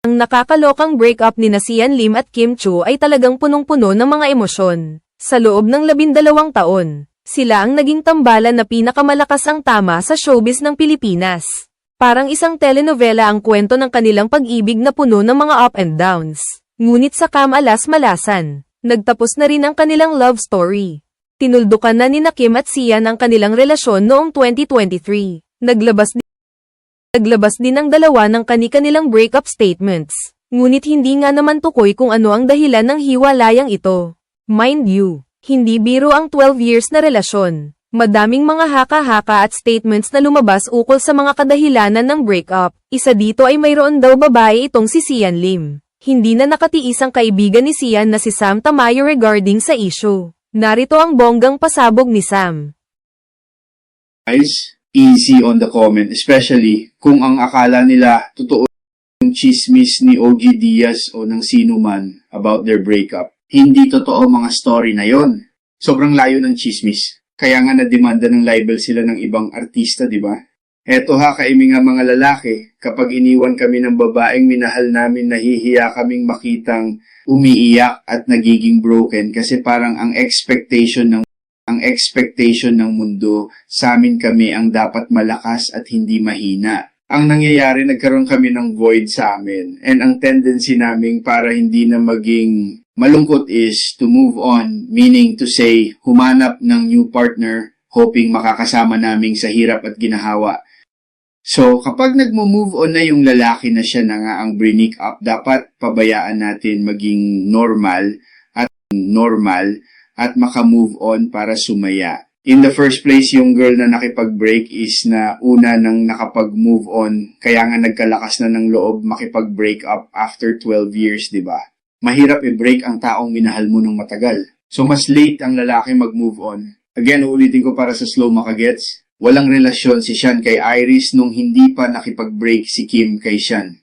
Ang nakakalokang breakup ni na Sian Lim at Kim Chu ay talagang punong-puno ng mga emosyon. Sa loob ng labindalawang taon, sila ang naging tambalan na pinakamalakas ang tama sa showbiz ng Pilipinas. Parang isang telenovela ang kwento ng kanilang pag-ibig na puno ng mga up and downs. Ngunit sa kamalas-malasan, nagtapos na rin ang kanilang love story. Tinuldukan na ni na Kim at Sian ang kanilang relasyon noong 2023. Naglabas Naglabas din ang dalawa ng kani-kanilang breakup statements. Ngunit hindi nga naman tukoy kung ano ang dahilan ng hiwalayang ito. Mind you, hindi biro ang 12 years na relasyon. Madaming mga haka-haka at statements na lumabas ukol sa mga kadahilanan ng breakup. Isa dito ay mayroon daw babae itong si Sian Lim. Hindi na nakatiis ang kaibigan ni Sian na si Sam Tamayo regarding sa issue. Narito ang bonggang pasabog ni Sam. guys, easy on the comment, especially kung ang akala nila totoo yung chismis ni OG Diaz o ng sino man about their breakup. Hindi totoo mga story na yon. Sobrang layo ng chismis. Kaya nga na-demanda ng libel sila ng ibang artista, di ba? Eto ha, kaimi nga mga lalaki, kapag iniwan kami ng babaeng minahal namin, nahihiya kaming makitang umiiyak at nagiging broken kasi parang ang expectation ng ang expectation ng mundo, sa amin kami ang dapat malakas at hindi mahina. Ang nangyayari, nagkaroon kami ng void sa amin. And ang tendency namin para hindi na maging malungkot is to move on, meaning to say, humanap ng new partner, hoping makakasama naming sa hirap at ginahawa. So, kapag nagmo-move on na yung lalaki na siya na nga ang brinik up, dapat pabayaan natin maging normal at normal at makamove on para sumaya. In the first place, yung girl na nakipag-break is na una nang nakapag-move on, kaya nga nagkalakas na ng loob makipag-break up after 12 years, di ba? Mahirap i-break ang taong minahal mo ng matagal. So mas late ang lalaki mag-move on. Again, uulitin ko para sa slow makagets. Walang relasyon si Sean kay Iris nung hindi pa nakipag-break si Kim kay Sean.